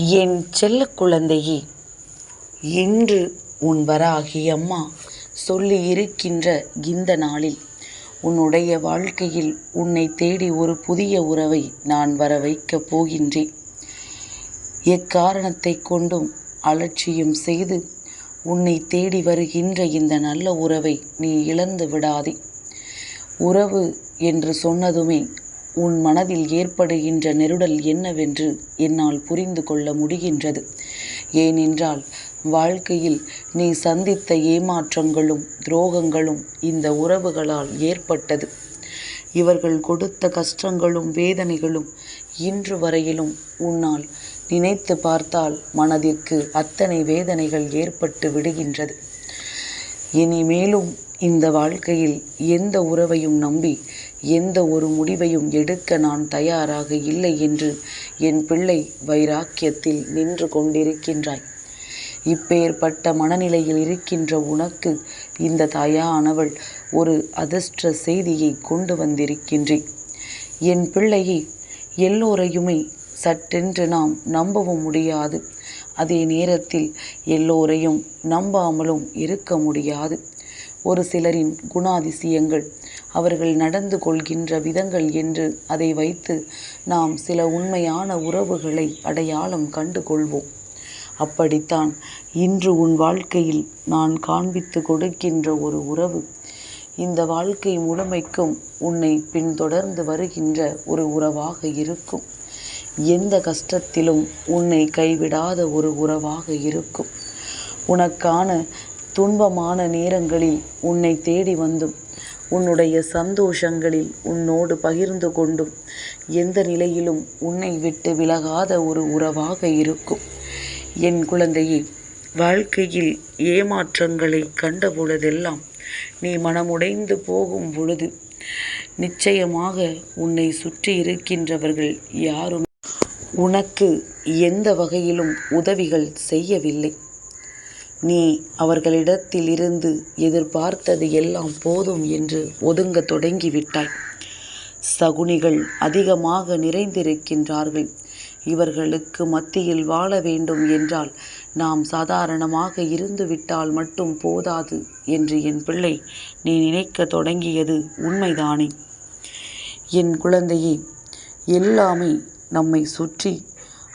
என் செல்ல குழந்தையே இன்று உன் வராகி அம்மா சொல்லி இருக்கின்ற இந்த நாளில் உன்னுடைய வாழ்க்கையில் உன்னை தேடி ஒரு புதிய உறவை நான் வர வைக்கப் போகின்றேன். எக்காரணத்தை கொண்டும் அலட்சியம் செய்து உன்னை தேடி வருகின்ற இந்த நல்ல உறவை நீ இழந்து விடாதே. உறவு என்று சொன்னதுமே உன் மனதில் ஏற்படுகின்ற நெருடல் என்னவென்று என்னால் புரிந்து கொள்ள முடிகின்றது. ஏனென்றால் வாழ்க்கையில் நீ சந்தித்த ஏமாற்றங்களும் துரோகங்களும் இந்த உறவுகளால் ஏற்பட்டது. இவர்கள் கொடுத்த கஷ்டங்களும் வேதனைகளும் இன்று வரையிலும் உன்னால் நினைத்து பார்த்தால் மனதிற்கு அத்தனை வேதனைகள் ஏற்பட்டு விடுகின்றது. இனிமேலும் இந்த வாழ்க்கையில் எந்த உறவையும் நம்பி எந்த ஒரு முடிவையும் எடுக்க நான் தயாராக இல்லை என்று என் பிள்ளை வைராக்கியத்தில் நின்று கொண்டிருக்கின்றாய். இப்பேற்பட்ட மனநிலையில் இருக்கின்ற உனக்கு இந்த தாயானவள் ஒரு அதிர்ஷ்ட செய்தியை கொண்டு வந்திருக்கின்றேன். என் பிள்ளையை எல்லோரையுமே சட்டென்று நாம் நம்பவும் முடியாது. அதே நேரத்தில் எல்லோரையும் நம்பாமலும் இருக்க முடியாது. ஒரு சிலரின் குணாதிசயங்கள். அவர்கள் நடந்து கொள்கின்ற விதங்கள் என்று அதை வைத்து நாம் சில உண்மையான உறவுகளை அடையாளம் கண்டு கொள்வோம். அப்படித்தான் இன்று உன் வாழ்க்கையில் நான் காண்பித்து கொடுக்கின்ற ஒரு உறவு. இந்த வாழ்க்கை முழுமைக்கும் உன்னை பின்தொடர்ந்து வருகின்ற ஒரு உறவாக இருக்கும். எந்த கஷ்டத்திலும் உன்னை கைவிடாத ஒரு உறவாக இருக்கும். உனக்கான துன்பமான நேரங்களில் உன்னை தேடி வந்தும் உன்னுடைய சந்தோஷங்களில் உன்னோடு பகிர்ந்து கொண்டும் எந்த நிலையிலும் உன்னை விட்டு விலகாத ஒரு உறவாக இருக்கும். என் குழந்தையே வாழ்க்கையில் ஏமாற்றங்களை கண்ட பொழுதெல்லாம் நீ மனமுடைந்து போகும் பொழுது நிச்சயமாக உன்னை சுற்றி இருக்கின்றவர்கள் யாரும் உனக்கு எந்த வகையிலும் உதவிகள் செய்யவில்லை. நீ அவர்களிடத்தில் இருந்து எதிர்பார்த்தது எல்லாம் போதும் என்று ஒதுங்க தொடங்கிவிட்டாய். சகுனிகள் அதிகமாக நிறைந்திருக்கின்றார்கள். இவர்களுக்கு மத்தியில் வாழ வேண்டும் என்றால் நாம் சாதாரணமாக இருந்துவிட்டால் மட்டும் போதாது என்று என் பிள்ளை நீ நினைக்க தொடங்கியது உண்மைதானே? என் குழந்தையே எல்லாமே நம்மை சுற்றி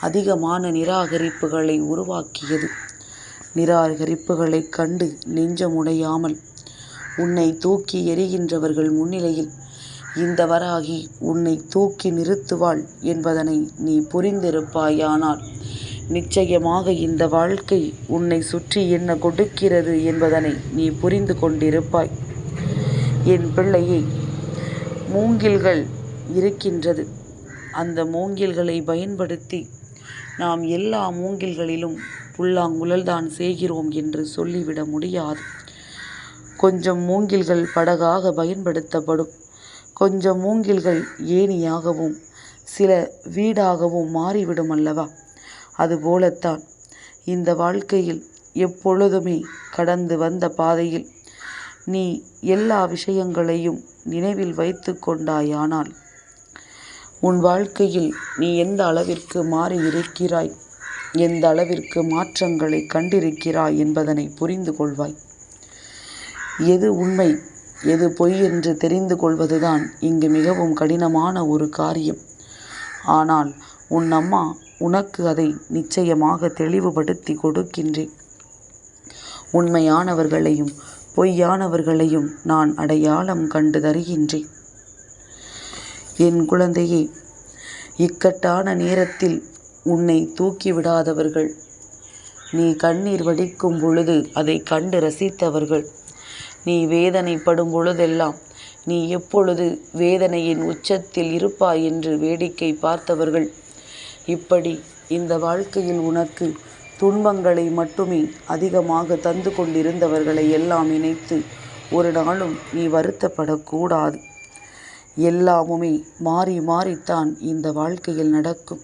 அதிகமான நிராகரிப்புகளை உருவாக்கியது. நிராகரிப்புகளைக் கண்டு நெஞ்சமுடையாமல் உன்னை தூக்கி எறிகின்றவர்கள் முன்னிலையில் இந்த வராகி உன்னை தூக்கி நிறுத்துவாள் என்பதனை நீ புரிந்திருப்பாயானால் நிச்சயமாக இந்த வாழ்க்கை உன்னை சுற்றி என்ன கொடுக்கிறது என்பதனை நீ புரிந்து கொண்டிருப்பாய். என் பிள்ளையை மூங்கில்கள் இருக்கின்றது. அந்த மூங்கில்களை பயன்படுத்தி நாம் எல்லா மூங்கில்களிலும் புல்லாங்குழல்தான் செய்கிறோம் என்று சொல்லிவிட முடியாது. கொஞ்சம் மூங்கில்கள் படகாக பயன்படுத்தப்படும். கொஞ்சம் மூங்கில்கள் ஏணியாகவும் சில வீடாகவும் மாறிவிடும் அல்லவா? அதுபோலத்தான் இந்த வாழ்க்கையில் எப்பொழுதுமே கடந்து வந்த பாதையில் நீ எல்லா விஷயங்களையும் நினைவில் வைத்து கொண்டாயானால் உன் வாழ்க்கையில் நீ எந்த அளவிற்கு மாறி இருக்கிறாய் எந்த அளவிற்கு மாற்றங்களை கண்டிருக்கிறாய் என்பதனை புரிந்து கொள்வாய். எது உண்மை எது பொய் என்று தெரிந்து கொள்வதுதான் இங்கு மிகவும் கடினமான ஒரு காரியம். ஆனால் உன் அம்மா உனக்கு அதை நிச்சயமாக தெளிவுபடுத்தி கொடுக்கின்றேன். உண்மையானவர்களையும் பொய்யானவர்களையும் நான் அடையாளம் கண்டு தருகின்றேன். என் குழந்தையே இக்கட்டான நேரத்தில் உன்னை தூக்கிவிடாதவர்கள் நீ கண்ணீர் வடிக்கும் பொழுது அதை கண்டு ரசித்தவர்கள். நீ வேதனைப்படும் பொழுதெல்லாம் நீ எப்பொழுது வேதனையின் உச்சத்தில் இருப்பாய் என்று வேடிக்கை பார்த்தவர்கள். இப்படி இந்த வாழ்க்கையில் உனக்கு துன்பங்களை மட்டுமே அதிகமாக தந்து கொண்டிருந்தவர்களை எல்லாம் இணைத்து ஒரு நாளும் நீ வருத்தப்படக்கூடாது. எல்லாமுமே மாறி மாறித்தான் இந்த வாழ்க்கையில் நடக்கும்.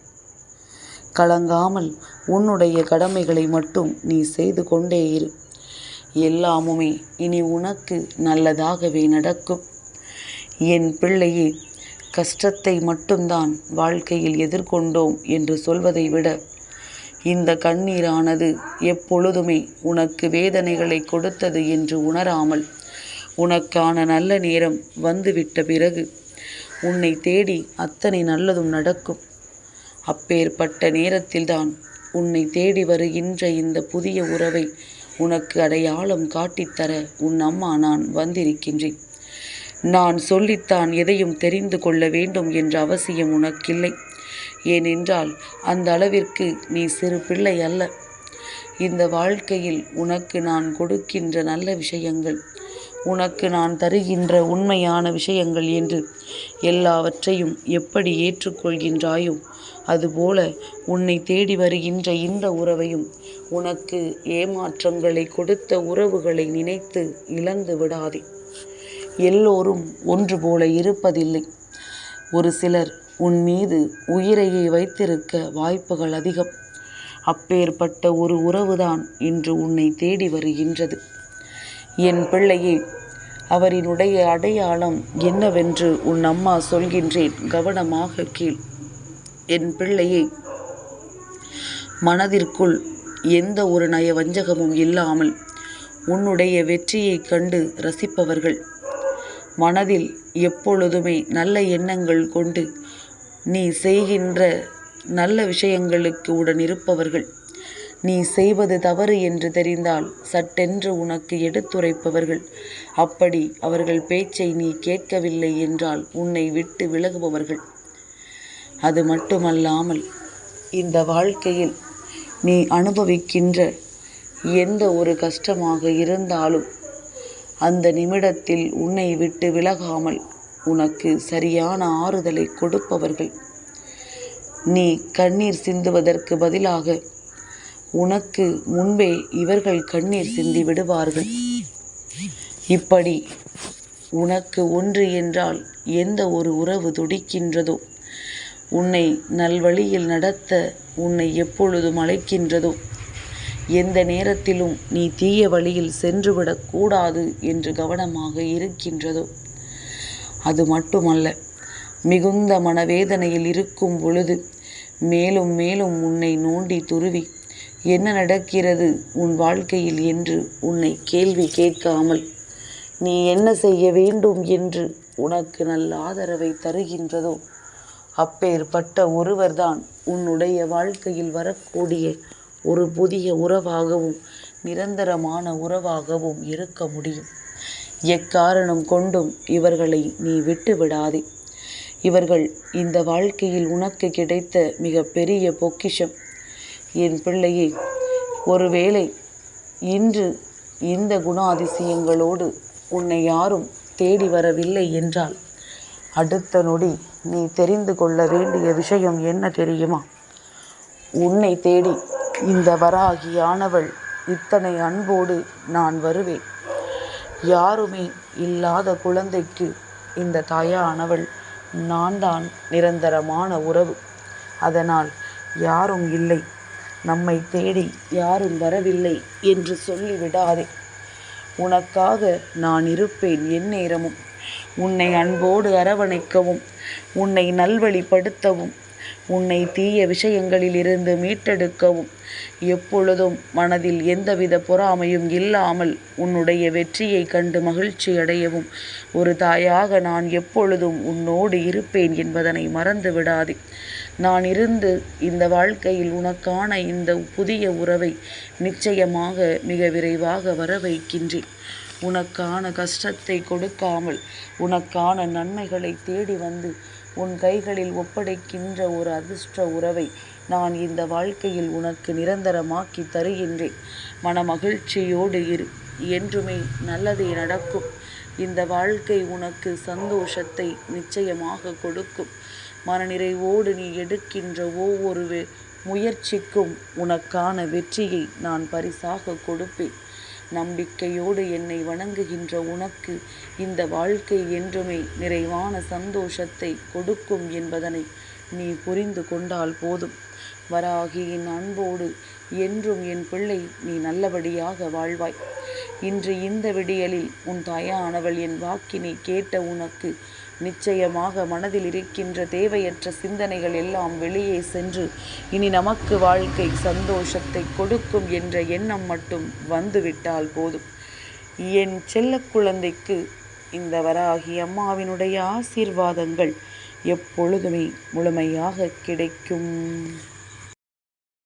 கலங்காமல் உன்னுடைய கடமைகளை மட்டும் நீ செய்து கொண்டே இரு. எல்லாமுமே இனி உனக்கு நல்லதாகவே நடக்கும். என் பிள்ளையே கஷ்டத்தை மட்டும்தான் வாழ்க்கையில் எதிர்கொண்டோம் என்று சொல்வதை விட இந்த கண்ணீரானது எப்பொழுதுமே உனக்கு வேதனைகளை கொடுத்தது என்று உணராமல் உனக்கான நல்ல நேரம் வந்துவிட்ட பிறகு உன்னை தேடி அத்தனை நல்லதும் நடக்கும். அப்பேற்பட்ட நேரத்தில்தான் உன்னை தேடி வருகின்ற இந்த புதிய உறவை உனக்கு அடையாளம் காட்டித்தர உன் அம்மா நான் வந்திருக்கின்றேன். நான் சொல்லித்தான் எதையும் தெரிந்து கொள்ள வேண்டும் என்ற அவசியம் உனக்கில்லை. ஏனென்றால் அந்த அளவிற்கு நீ சிறு பிள்ளை அல்ல. இந்த வாழ்க்கையில் உனக்கு நான் கொடுக்கின்ற நல்ல விஷயங்கள் உனக்கு நான் தருகின்ற உண்மையான விஷயங்கள் என்று எல்லாவற்றையும் எப்படி ஏற்றுக்கொள்கின்றாயோ அதுபோல உன்னை தேடி வருகின்ற இந்த உறவையும் உனக்கு ஏமாற்றங்களை கொடுத்த உறவுகளை நினைத்து இழந்து விடாதே. எல்லோரும் ஒன்று போல இருப்பதில்லை. ஒரு சிலர் உன் மீது உயிரையை வைத்திருக்க வாய்ப்புகள் அதிகம். அப்பேற்பட்ட ஒரு உறவுதான் இன்று உன்னை தேடி வருகின்றது. என் பிள்ளையே அவரினுடைய அடையாளம் என்னவென்று உன் அம்மா சொல்கின்றேன். கவனமாக கீழ் என் பிள்ளையே மனதிற்குள் எந்த ஒரு நய வஞ்சகமும் இல்லாமல் உன்னுடைய வெற்றியைக் கண்டு ரசிப்பவர்கள். மனதில் எப்பொழுதுமே நல்ல எண்ணங்கள் கொண்டு நீ செய்கின்ற நல்ல விஷயங்களுக்கு உடன் இருப்பவர்கள். நீ செய்வது தவறு என்று தெரிந்தால் சட்டென்று உனக்கு எடுத்துரைப்பவர்கள். அப்படி அவர்கள் பேச்சை நீ கேட்கவில்லை என்றால் உன்னை விட்டு விலகுபவர்கள். அது மட்டுமல்லாமல் இந்த வாழ்க்கையில் நீ அனுபவிக்கின்ற எந்த ஒரு கஷ்டமாக இருந்தாலும் அந்த நிமிடத்தில் உன்னை விட்டு விலகாமல் உனக்கு சரியான ஆறுதலை கொடுப்பவர்கள். நீ கண்ணீர் சிந்துவதற்கு பதிலாக உனக்கு முன்பே இவர்கள் கண்ணீர் சிந்தி விடுவார்கள். இப்படி உனக்கு ஒன்று என்றால் எந்த ஒரு உறவு துடிக்கின்றதோ? உன்னை நல்வழியில் நடத்த உன்னை எப்பொழுதும் அழைக்கின்றதோ? எந்த நேரத்திலும் நீ தீய வழியில் சென்றுவிடக்கூடாது என்று கவனமாக இருக்கின்றதோ? அது மட்டுமல்ல மிகுந்த மனவேதனையில் இருக்கும் பொழுது மேலும் மேலும் உன்னை நோண்டி துருவி என்ன நடக்கிறது உன் வாழ்க்கையில் என்று உன்னை கேள்வி கேட்காமல்? நீ என்ன செய்ய வேண்டும் என்று உனக்கு நல்ல ஆதரவை தருகின்றதோ? அப்பேற்பட்ட ஒருவர்தான் உன்னுடைய வாழ்க்கையில் வரக்கூடிய ஒரு புதிய உறவாகவும் நிரந்தரமான உறவாகவும் இருக்க முடியும். எக்காரணம் கொண்டும் இவர்களை நீ விட்டு விடாதே இவர்கள் இந்த வாழ்க்கையில் உனக்கு கிடைத்த மிக பெரிய பொக்கிஷம் என் பிள்ளையே ஒருவேளை இன்று இந்த குணாதிசயங்களோடு உன்னை யாரும் தேடி வரவில்லை என்றால் அடுத்த நொடி நீ தெரிந்து கொள்ள வேண்டிய விஷயம் என்ன தெரியுமா? உன்னை தேடி இந்த வராகியானவள் இத்தனை அன்போடு நான் வருவேன். யாருமே இல்லாத குழந்தைக்கு இந்த தாயானவள் நான் தான் நிரந்தரமான உறவு. அதனால் யாரும் இல்லை. நம்மை தேடி யாரும் வரவில்லை என்று சொல்லிவிடாதே. உனக்காக நான் இருப்பேன் எந்நேரமும் உன்னை அன்போடு அரவணைக்கவும் உன்னை நல்வழிப்படுத்தவும் உன்னை தீய விஷயங்களில் இருந்து மீட்டெடுக்கவும். எப்பொழுதும் மனதில் எந்தவித பொறாமையும் இல்லாமல் உன்னுடைய வெற்றியை கண்டு மகிழ்ச்சி அடையவும். ஒரு தாயாக நான் எப்பொழுதும் உன்னோடு இருப்பேன் என்பதனை மறந்து விடாதே நான் இருந்து இந்த வாழ்க்கையில் உனக்கான இந்த புதிய உறவை நிச்சயமாக மிக விரைவாக வர வைக்கின்றேன் உனக்கான கஷ்டத்தை கொடுக்காமல் உனக்கான நன்மைகளை தேடி வந்து உன் கைகளில் ஒப்படைக்கின்ற ஒரு அதிர்ஷ்ட உறவை நான் இந்த வாழ்க்கையில் உனக்கு நிரந்தரமாக்கி தருகின்றேன். மன மகிழ்ச்சியோடு இரு. என்றுமே நல்லதே நடக்கும். இந்த வாழ்க்கை உனக்கு சந்தோஷத்தை நிச்சயமாக கொடுக்கும். மனநிறைவோடு நீ எடுக்கின்ற ஒவ்வொரு முயற்சிக்கும் உனக்கான வெற்றியை நான் பரிசாக கொடுப்பேன். நம்பிக்கையோடு என்னை வணங்குகின்ற உனக்கு இந்த வாழ்க்கை என்றுமே நிறைவான சந்தோஷத்தை கொடுக்கும் என்பதனை நீ புரிந்து கொண்டால் போதும். வராகியின் அன்போடு என்றும் என் பிள்ளை நீ நல்லபடியாக வாழ்வாய். இன்று இந்த விடியலில் உன் தாயானவள் என் வாக்கினை கேட்ட உனக்கு நிச்சயமாக மனதில் இருக்கின்ற தேவையற்ற சிந்தனைகள் எல்லாம் வெளியே சென்று இனி நமக்கு வாழ்க்கை சந்தோஷத்தை கொடுக்கும் என்ற எண்ணம் மட்டும் வந்துவிட்டால் போதும். என் செல்ல குழந்தைக்கு இந்த வராகி அம்மாவினுடைய ஆசீர்வாதங்கள் எப்பொழுதுமே முழுமையாக கிடைக்கும்.